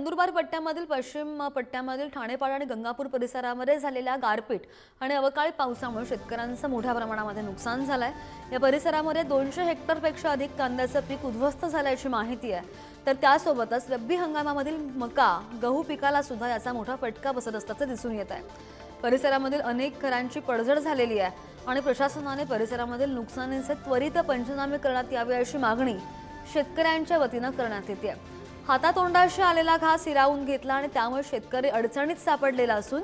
नंदुरबार पट्ट्यामधील पश्चिम पट्ट्यामधील ठाणेपाडा आणि गंगापूर परिसरामध्ये झालेल्या गारपीट आणि अवकाळी पावसामुळे शेतकऱ्यांचं मोठ्या प्रमाणामध्ये नुकसान झालं आहे या परिसरामध्ये दोनशे हेक्टरपेक्षा अधिक कांद्याचं पीक उद्ध्वस्त झाल्याची माहिती आहे. तर त्यासोबतच रब्बी हंगामामधील मका गहू पिकाला सुद्धा याचा मोठा फटका बसत असल्याचं दिसून येत आहे. परिसरामधील अनेक घरांची पडझड झालेली आहे आणि प्रशासनाने परिसरामधील नुकसानीचे त्वरित पंचनामे करण्यात यावे अशी मागणी शेतकऱ्यांच्या वतीनं करण्यात येते. हातातोंडाशी आलेला घास हिरावून घेतला आणि त्यामुळे शेतकरी अडचणीत सापडलेला असून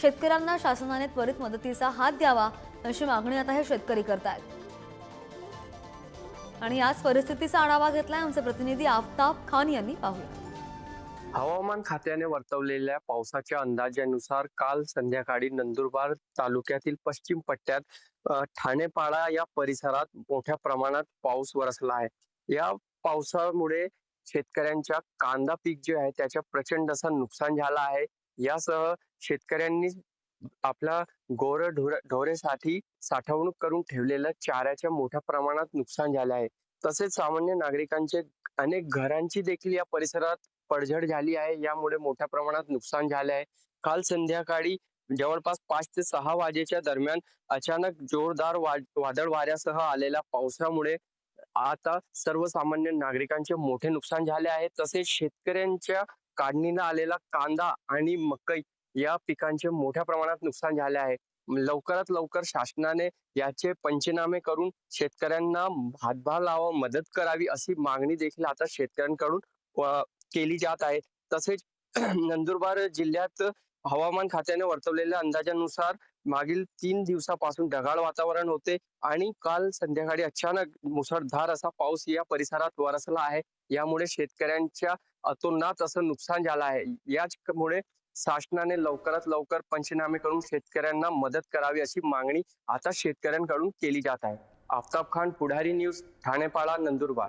शेतकऱ्यांना शासनाने त्वरित मदतीचा हात द्यावा अशी मागणी आता हे शेतकरी करतायत. आणि याच परिस्थितीचा आढावा घेतलाय आमचे प्रतिनिधी आफताब खान यांनी. पाहूया. हवामान खात्याने वर्तवलेल्या पावसाच्या अंदाजानुसार काल संध्याकाळी नंदुरबार तालुक्यातील पश्चिम पट्ट्यात ठाणेपाडा या परिसरात मोठ्या प्रमाणात पाऊस वरसला आहे. या पावसामुळे शेतकऱ्यांच्या कांदा पीक जे आहे त्याच्या प्रचंड असा नुकसान झाला आहे. यासह शेतकऱ्यांनी आपला गोर ढोरेसाठी साठवणूक करून ठेवलेल्या चाऱ्याच्या मोठ्या प्रमाणात नुकसान झाले आहे. तसेच सामान्य नागरिकांचे अनेक घरांची देखील या परिसरात पडझड झाली आहे. यामुळे मोठ्या प्रमाणात नुकसान झाले आहे. काल संध्याकाळी जवळपास पाच ते सहा वाजेच्या दरम्यान अचानक जोरदार वादळ वाऱ्यासह आलेल्या पावसामुळे आता सर्वसामान्य नागरिकांचे मोठे नुकसान झाले आहे. तसेच शेतकऱ्यांच्या काढणीला आलेला कांदा आणि मकई या पिकांचे मोठ्या प्रमाणात नुकसान झाले आहे. लवकरात लवकर शासनाने याचे पंचनामे करून शेतकऱ्यांना हातभार लावा मदत करावी अशी मागणी देखील आता शेतकऱ्यांकडून केली जात आहे. तसेच नंदुरबार जिल्ह्यात हवामान खात्याने वर्तवलेल्या अंदाजानुसार मागील तीन दिवसापासून ढगाळ वातावरण होते आणि काल संध्याकाळी अचानक मुसळधार असा पाऊस या परिसरात वरसला आहे. यामुळे शेतकऱ्यांच्या अतोनात असं नुकसान झालं आहे. याचमुळे शासनाने लवकरात लवकर पंचनामे करून शेतकऱ्यांना मदत करावी अशी मागणी आता शेतकऱ्यांकडून केली जात आहे. आफताब खान पुढारी न्यूज ठाणेपाडा नंदुरबार.